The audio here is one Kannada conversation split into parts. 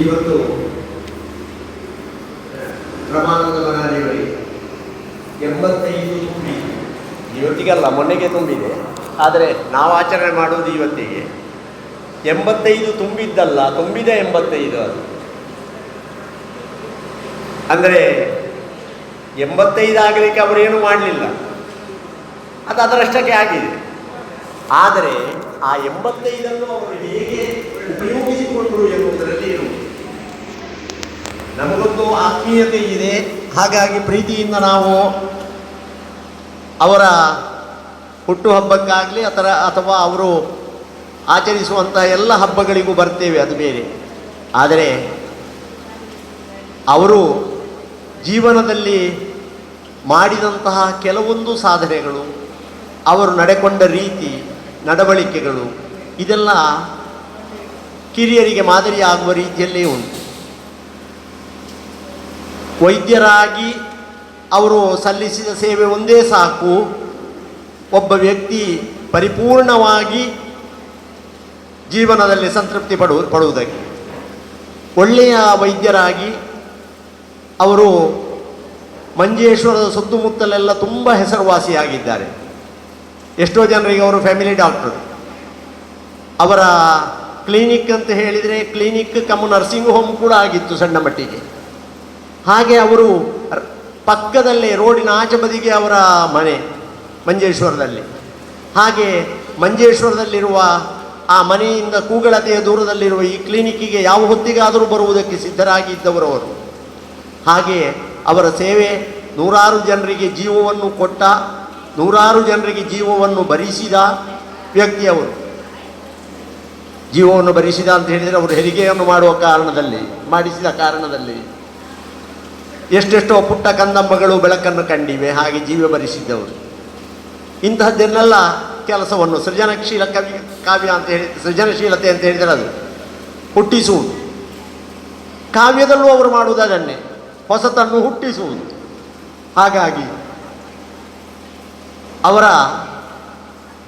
ಇವತ್ತು ಪ್ರಮಾಣದ ಮನಾಲಿಯವರಿಗೆ ಎಂಬತ್ತೈದು ತುಂಬಿ ಇವತ್ತಿಗಲ್ಲ, ಮೊನ್ನೆಗೆ ತುಂಬಿದೆ. ಆದರೆ ನಾವು ಆಚರಣೆ ಮಾಡೋದು ಇವತ್ತಿಗೆ. ಎಂಬತ್ತೈದು ತುಂಬಿದ್ದಲ್ಲ, ತುಂಬಿದ ಎಂಬತ್ತೈದು ಅದು. ಅಂದರೆ ಎಂಬತ್ತೈದು ಆಗಲಿಕ್ಕೆ ಅವರೇನು ಮಾಡಲಿಲ್ಲ. ಅದು ಅದರಷ್ಟಕ್ಕೆ ಆಗಿದೆ. ಆದರೆ ಆ ಎಂಬತ್ತೈದನ್ನು ಅವರು ಹೇಗೆ ಉಪಯೋಗಿಸಿಕೊಂಡರು ಎಂಬುದರಲ್ಲಿ ಇರುವುದು ನಮಗೊಂದು ಆತ್ಮೀಯತೆ ಇದೆ. ಹಾಗಾಗಿ ಪ್ರೀತಿಯಿಂದ ನಾವು ಅವರ ಹುಟ್ಟುಹಬ್ಬಕ್ಕಾಗಲಿ ಅಥವಾ ಅಥವಾ ಅವರು ಆಚರಿಸುವಂಥ ಎಲ್ಲ ಹಬ್ಬಗಳಿಗೂ ಬರ್ತೇವೆ ಅದು ಬೇರೆ. ಆದರೆ ಅವರು ಜೀವನದಲ್ಲಿ ಮಾಡಿದಂತಹ ಕೆಲವೊಂದು ಸಾಧನೆಗಳು, ಅವರು ನಡೆಕೊಂಡ ರೀತಿ ನಡವಳಿಕೆಗಳು ಇದೆಲ್ಲ ಕಿರಿಯರಿಗೆ ಮಾದರಿಯಾಗುವ ರೀತಿಯಲ್ಲೇ ಉಂಟು. ವೈದ್ಯರಾಗಿ ಅವರು ಸಲ್ಲಿಸಿದ ಸೇವೆ ಒಂದೇ ಸಾಕು. ಒಬ್ಬ ವ್ಯಕ್ತಿ ಪರಿಪೂರ್ಣವಾಗಿ ಜೀವನದಲ್ಲಿ ಸಂತೃಪ್ತಿ ಪಡು, ಪಡುವುದಕ್ಕೆ. ಒಳ್ಳೆಯ ವೈದ್ಯರಾಗಿ ಅವರು ಮಂಜೇಶ್ವರದ ಸುತ್ತಮುತ್ತಲೆಲ್ಲ ತುಂಬ ಹೆಸರುವಾಸಿಯಾಗಿದ್ದಾರೆ. ಎಷ್ಟೋ ಜನರಿಗೆ ಅವರು ಫ್ಯಾಮಿಲಿ ಡಾಕ್ಟರ್. ಅವರ ಕ್ಲಿನಿಕ್ ಅಂತ ಹೇಳಿದರೆ ಕ್ಲಿನಿಕ್ ಕಮ್ ನರ್ಸಿಂಗ್ ಹೋಮ್ ಕೂಡ ಆಗಿತ್ತು ಸಣ್ಣ ಮಟ್ಟಿಗೆ. ಹಾಗೆ ಅವರು ಪಕ್ಕದಲ್ಲೇ ರೋಡಿನ ಆಚೆ ಬದಿಗೆ ಅವರ ಮನೆ, ಮಂಜೇಶ್ವರದಲ್ಲಿ. ಹಾಗೆ ಮಂಜೇಶ್ವರದಲ್ಲಿರುವ ಆ ಮನೆಯಿಂದ ಕೂಗಳತೆಯ ದೂರದಲ್ಲಿರುವ ಈ ಕ್ಲಿನಿಕ್ಕಿಗೆ ಯಾವ ಹೊತ್ತಿಗಾದರೂ ಬರುವುದಕ್ಕೆ ಸಿದ್ಧರಾಗಿ ಇದ್ದವರು ಅವರು. ಹಾಗೆ ಅವರ ಸೇವೆ ನೂರಾರು ಜನರಿಗೆ ಜೀವವನ್ನು ಕೊಟ್ಟ ನೂರಾರು ಜನರಿಗೆ ಜೀವವನ್ನು ಭರಿಸಿದ ವ್ಯಕ್ತಿಯವರು. ಜೀವವನ್ನು ಭರಿಸಿದ ಅಂತ ಹೇಳಿದರೆ ಅವರು ಹೆರಿಗೆಯನ್ನು ಮಾಡುವ ಕಾರಣದಲ್ಲಿ, ಮಾಡಿಸಿದ ಕಾರಣದಲ್ಲಿ. ಎಷ್ಟೆಷ್ಟೋ ಪುಟ್ಟ ಕಂದಮ್ಮಗಳು ಬೆಳಕನ್ನು ಕಂಡಿವೆ, ಹಾಗೆ ಜೀವ ಭರಿಸಿದ್ದವರು. ಇಂತಹದ್ದನ್ನೆಲ್ಲ ಕೆಲಸವನ್ನು ಸೃಜನಶೀಲ ಕವಿ, ಕಾವ್ಯ ಅಂತ ಹೇಳಿ, ಸೃಜನಶೀಲತೆ ಅಂತ ಹೇಳಿದರೆ ಅದು ಹುಟ್ಟಿಸುವುದು. ಕಾವ್ಯದಲ್ಲೂ ಅವರು ಮಾಡುವುದು ಅದನ್ನೇ ಹೊಸತನ್ನು ಹುಟ್ಟಿಸುವುದು. ಹಾಗಾಗಿ ಅವರ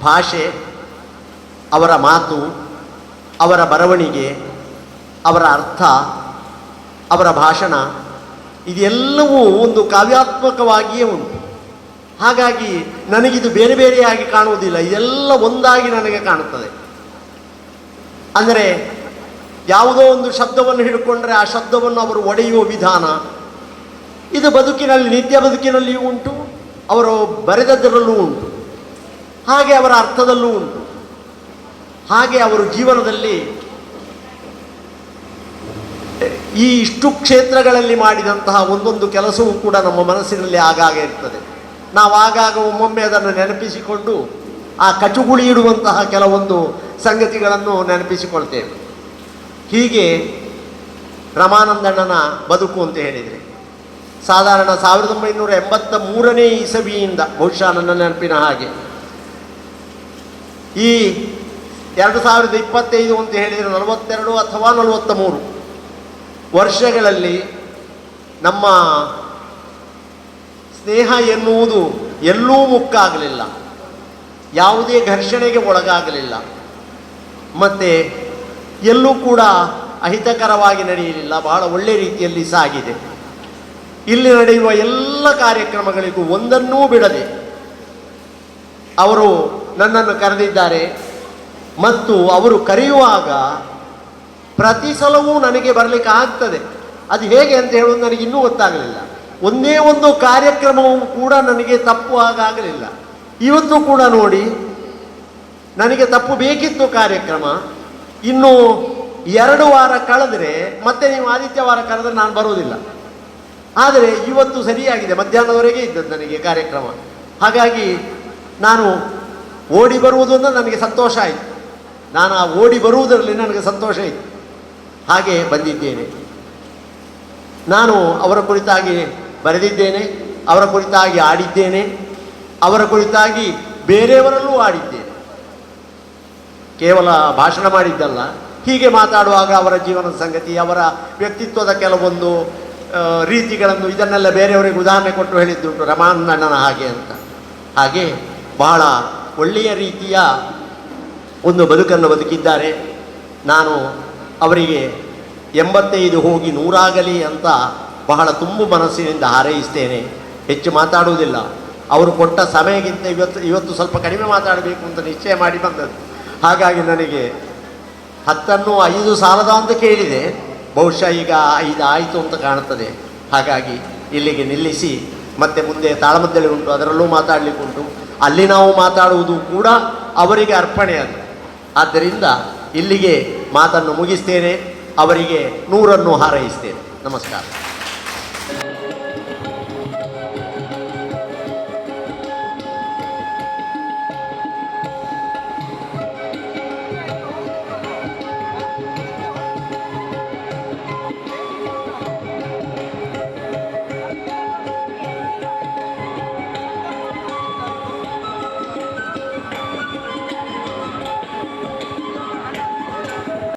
ಭಾಷೆ, ಅವರ ಮಾತು, ಅವರ ಬರವಣಿಗೆ, ಅವರ ಅರ್ಥ, ಅವರ ಭಾಷಣ, ಇದೆಲ್ಲವೂ ಒಂದು ಕಾವ್ಯಾತ್ಮಕವಾಗಿಯೇ ಉಂಟು. ಹಾಗಾಗಿ ನನಗಿದು ಬೇರೆ ಬೇರೆಯಾಗಿ ಕಾಣುವುದಿಲ್ಲ. ಇದೆಲ್ಲ ಒಂದಾಗಿ ನನಗೆ ಕಾಣುತ್ತದೆ. ಅಂದರೆ ಯಾವುದೋ ಒಂದು ಶಬ್ದವನ್ನು ಹಿಡ್ಕೊಂಡ್ರೆ ಆ ಶಬ್ದವನ್ನು ಅವರು ಒಡೆಯುವ ವಿಧಾನ. ಇದು ಬದುಕಿನಲ್ಲಿ, ನಿತ್ಯ ಬದುಕಿನಲ್ಲಿಯೂ ಉಂಟು. ಅವರು ಬರೆದದ್ದರಲ್ಲೂ ಉಂಟು. ಹಾಗೆ ಅವರ ಅರ್ಥದಲ್ಲೂ ಉಂಟು. ಹಾಗೆ ಅವರು ಜೀವನದಲ್ಲಿ ಈ ಇಷ್ಟು ಕ್ಷೇತ್ರಗಳಲ್ಲಿ ಮಾಡಿದಂತಹ ಒಂದೊಂದು ಕೆಲಸವೂ ಕೂಡ ನಮ್ಮ ಮನಸ್ಸಿನಲ್ಲಿ ಆಗಾಗ ಇರ್ತದೆ. ನಾವು ಆಗಾಗ ಒಮ್ಮೊಮ್ಮೆ ಅದನ್ನು ನೆನಪಿಸಿಕೊಂಡು ಆ ಕಚುಗುಳಿ ಇಡುವಂತಹ ಕೆಲವೊಂದು ಸಂಗತಿಗಳನ್ನು ನೆನಪಿಸಿಕೊಳ್ತೇವೆ. ಹೀಗೆ ರಮಾನಂದಣ್ಣನ ಬದುಕು ಅಂತ ಹೇಳಿದರೆ ಸಾಧಾರಣ ಸಾವಿರದ ಒಂಬೈನೂರ ಎಂಬತ್ತ ಮೂರನೇ ಇಸವಿಯಿಂದ, ಬಹುಶಃ ನನ್ನ ನೆನಪಿನ ಹಾಗೆ. ಈ ಎರಡು ಸಾವಿರದ ಇಪ್ಪತ್ತೈದು ಅಂತ ಹೇಳಿದರೆ ನಲವತ್ತೆರಡು ಅಥವಾ ನಲವತ್ತ ಮೂರು ವರ್ಷಗಳಲ್ಲಿ ನಮ್ಮ ಸ್ನೇಹ ಎನ್ನುವುದು ಎಲ್ಲೂ ಮುಕ್ಕಾಗಲಿಲ್ಲ. ಯಾವುದೇ ಘರ್ಷಣೆಗೆ ಒಳಗಾಗಲಿಲ್ಲ. ಮತ್ತು ಎಲ್ಲೂ ಕೂಡ ಅಹಿತಕರವಾಗಿ ನಡೆಯಲಿಲ್ಲ. ಬಹಳ ಒಳ್ಳೆಯ ರೀತಿಯಲ್ಲಿ ಸಾಗಿದೆ. ಇಲ್ಲಿ ನಡೆಯುವ ಎಲ್ಲ ಕಾರ್ಯಕ್ರಮಗಳಿಗೂ ಒಂದನ್ನೂ ಬಿಡದೆ ಅವರು ನನ್ನನ್ನು ಕರೆದಿದ್ದಾರೆ ಮತ್ತು ಅವರು ಕರೆಯುವಾಗ ಪ್ರತಿ ಸಲವೂ ನನಗೆ ಬರಲಿಕ್ಕೆ ಆಗ್ತದೆ. ಅದು ಹೇಗೆ ಅಂತ ಹೇಳುವುದು ನನಗೆ ಇನ್ನೂ ಗೊತ್ತಾಗಲಿಲ್ಲ. ಒಂದೇ ಒಂದು ಕಾರ್ಯಕ್ರಮವೂ ಕೂಡ ನನಗೆ ತಪ್ಪು ಹಾಗಾಗಲಿಲ್ಲ. ಇವತ್ತು ಕೂಡ ನೋಡಿ, ನನಗೆ ತಪ್ಪು ಬೇಕಿತ್ತು ಕಾರ್ಯಕ್ರಮ. ಇನ್ನು ಎರಡು ವಾರ ಕಳೆದರೆ ಮತ್ತೆ ನೀವು ಆದಿತ್ಯವಾರ ಕರೆದ್ರೆ ನಾನು ಬರುವುದಿಲ್ಲ. ಆದರೆ ಇವತ್ತು ಸರಿಯಾಗಿದೆ. ಮಧ್ಯಾಹ್ನದವರೆಗೆ ಇದ್ದದ್ದು ನನಗೆ ಕಾರ್ಯಕ್ರಮ. ಹಾಗಾಗಿ ನಾನು ಓಡಿ ಬರುವುದು ನನಗೆ ಸಂತೋಷ ಆಯಿತು. ನಾನು ಆ ಓಡಿ ಬರುವುದರಲ್ಲಿ ನನಗೆ ಸಂತೋಷ ಇತ್ತು. ಹಾಗೆ ಬಂದಿದ್ದೇನೆ. ನಾನು ಅವರ ಕುರಿತಾಗಿ ಬರೆದಿದ್ದೇನೆ, ಅವರ ಕುರಿತಾಗಿ ಆಡಿದ್ದೇನೆ, ಅವರ ಕುರಿತಾಗಿ ಬೇರೆಯವರಲ್ಲೂ ಆಡಿದ್ದೇನೆ. ಕೇವಲ ಭಾಷಣ ಮಾಡಿದ್ದಲ್ಲ. ಹೀಗೆ ಮಾತಾಡುವಾಗ ಅವರ ಜೀವನದ ಸಂಗತಿ, ಅವರ ವ್ಯಕ್ತಿತ್ವದ ಕೆಲವೊಂದು ರೀತಿಗಳನ್ನು ಇದನ್ನೆಲ್ಲ ಬೇರೆಯವರಿಗೆ ಉದಾಹರಣೆ ಕೊಟ್ಟು ಹೇಳಿದ್ದುಂಟು ರಮಾನಂದಣ್ಣನ ಹಾಗೆ ಅಂತ. ಹಾಗೆ ಬಹಳ ಒಳ್ಳೆಯ ರೀತಿಯ ಒಂದು ಬದುಕನ್ನು ಬದುಕಿದ್ದಾರೆ. ನಾನು ಅವರಿಗೆ ಎಂಬತ್ತೈದು ಹೋಗಿ ನೂರಾಗಲಿ ಅಂತ ಬಹಳ ತುಂಬು ಮನಸ್ಸಿನಿಂದ ಹಾರೈಸ್ತೇನೆ. ಹೆಚ್ಚು ಮಾತಾಡುವುದಿಲ್ಲ. ಅವರು ಕೊಟ್ಟ ಸಮಯಕ್ಕಿಂತ ಇವತ್ತು ಇವತ್ತು ಸ್ವಲ್ಪ ಕಡಿಮೆ ಮಾತಾಡಬೇಕು ಅಂತ ನಿಶ್ಚಯ ಮಾಡಿ ಬಂದದ್ದು. ಹಾಗಾಗಿ ನನಗೆ ಹತ್ತನ್ನು ಐದು ಸಾಲದ ಅಂತ ಕೇಳಿದೆ. ಬಹುಶಃ ಈಗ ಇದು ಆಯಿತು ಅಂತ ಕಾಣುತ್ತದೆ. ಹಾಗಾಗಿ ಇಲ್ಲಿಗೆ ನಿಲ್ಲಿಸಿ ಮತ್ತೆ ಮುಂದೆ ತಾಳಮದ್ದಳೆ ಉಂಟು, ಅದರಲ್ಲೂ ಮಾತಾಡಲಿಕ್ಕೆ ಉಂಟು. ಅಲ್ಲಿ ನಾವು ಮಾತಾಡುವುದು ಕೂಡ ಅವರಿಗೆ ಅರ್ಪಣೆ ಅದು ಆದ್ದರಿಂದ ಇಲ್ಲಿಗೆ ಮಾತನ್ನು ಮುಗಿಸ್ತೇನೆ, ಅವರಿಗೆ ನೂರನ್ನು ಹಾರೈಸ್ತೇನೆ. ನಮಸ್ಕಾರ.